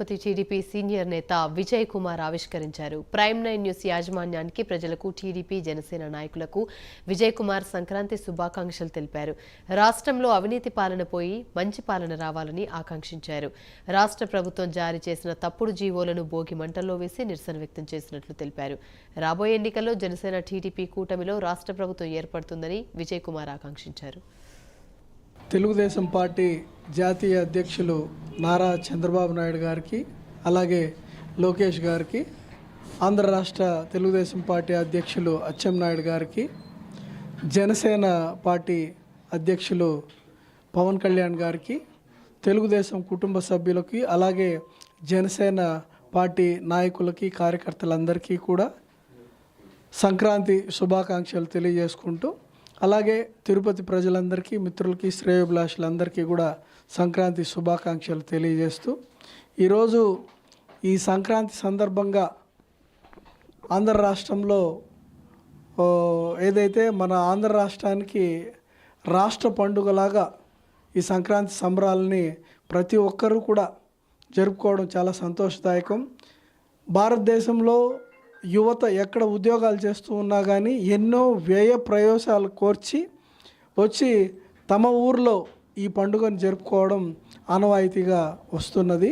Tirupati TDP senior నేత విజయ్ కుమార్ ఆవిష్కరించారు. Prime nine news యాజమాన్యానికి ప్రజలకు టీడీపీ జనసేన నాయకులకు విజయ్ కుమార్ సంక్రాంతి శుభాకాంక్షలు తెలిపారు. రాష్ట్రంలో అవినీతి పాలన పోయి మంచి పాలన రావాలని ఆకాంక్షించారు. రాష్ట్ర ప్రభుత్వం జారీ చేసిన తప్పుడు జీవోలను భోగి మంటల్లో వేసి నిరసన వ్యక్తం చేసినట్లు తెలిపారు. రాబోయే ఎన్నికల్లో జనసేన టీడీపీ కూటమిలో రాష్ట్ర ప్రభుత్వం ఏర్పడుతుందని విజయ్ కుమార్ ఆకాంక్షించారు. తెలుగుదేశం పార్టీ జాతీయ అధ్యక్షులు నారా చంద్రబాబు నాయుడు గారికి అలాగే లోకేష్ గారికి ఆంధ్ర రాష్ట్ర తెలుగుదేశం పార్టీ అధ్యక్షులు అచ్చెన్నాయుడు గారికి జనసేన పార్టీ అధ్యక్షులు పవన్ కళ్యాణ్ గారికి తెలుగుదేశం కుటుంబ సభ్యులకి అలాగే జనసేన పార్టీ నాయకులకి కార్యకర్తలందరికీ కూడా సంక్రాంతి శుభాకాంక్షలు తెలియజేసుకుంటూ అలాగే తిరుపతి ప్రజలందరికీ మిత్రులకి శ్రేయోభిలాషులందరికీ కూడా సంక్రాంతి శుభాకాంక్షలు తెలియజేస్తూ ఈరోజు ఈ సంక్రాంతి సందర్భంగా ఆంధ్ర రాష్ట్రంలో ఏదైతే మన ఆంధ్ర రాష్ట్రానికి రాష్ట్ర పండుగలాగా ఈ సంక్రాంతి సంబరాలని ప్రతి ఒక్కరూ కూడా జరుపుకోవడం చాలా సంతోషదాయకం. భారతదేశంలో యువత ఎక్కడ ఉద్యోగాలు చేస్తూ ఉన్నా కానీ ఎన్నో వ్యయ ప్రయోజనాలు కోర్చి వచ్చి తమ ఊర్లో ఈ పండుగను జరుపుకోవడం ఆనవాయితీగా వస్తున్నది.